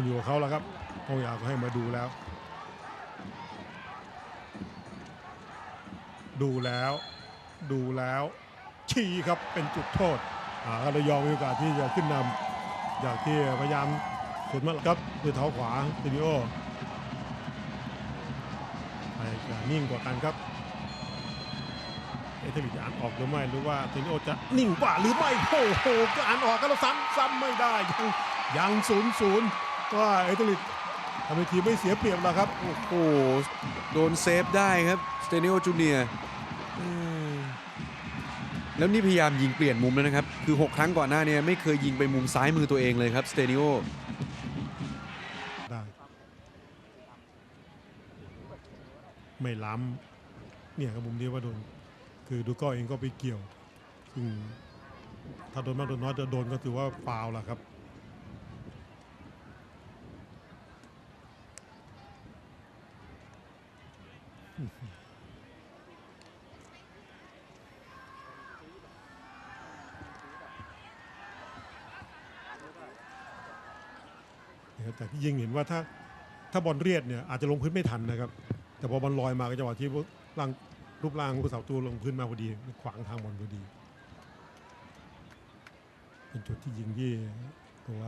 ขึ้นอยู่กับเขาแล้วครับคงอยากให้มาดูแล้ว ดูแล้ว ดูแล้วชี้ครับเป็นจุดโทษอ่าก็ระยองมีโอกาสที่จะขึ้นนำอยากที่พยายามสุดมาครับด้วยเท้าขวาตินิโอใครจะนิ่งกว่ากันครับเอเทลิจะอ่านออกหรือไม่หรือว่าตินิโอจะนิ่งกว่าหรือไม่โอ้โหก็อ่านออกก็แล้วซ้ำซ้ำไม่ได้ยังยังศูนย์ศูนย์ ก็เอเทลิทำให้ทีมไม่เสียเปรียบแล้วครับ โอ้โห โดนเซฟได้ครับสเตเนโอจูเนียแล้วนี่พยายามยิงเปลี่ยนมุมแล้วนะครับ คือ 6 ครั้งก่อนหน้าเนี้ไม่เคยยิงไปมุมซ้ายมือตัวเองเลยครับสเตเนโอได้ไม่ล้ำเนี่ยครับมุมนี้ว่าโดน คือดูก็เองก็ไปเกี่ยวซึ่งถ้าโดนมากโดนน้อยจะโดนก็ถือว่าฟาวล์ละครับ นะครับแต่ที่ยิงเห็นว่าถ้าถ้าบอลเรียดเนี่ยอาจจะลงพื้นไม่ทันนะครับ แต่พอบอลลอยมาก็จังหวะที่ร่างรูปร่างผู้สาวตัวลงพื้นมาพอดี ขวางทางบอลพอดี เป็นจุดที่ยิงที่ตัว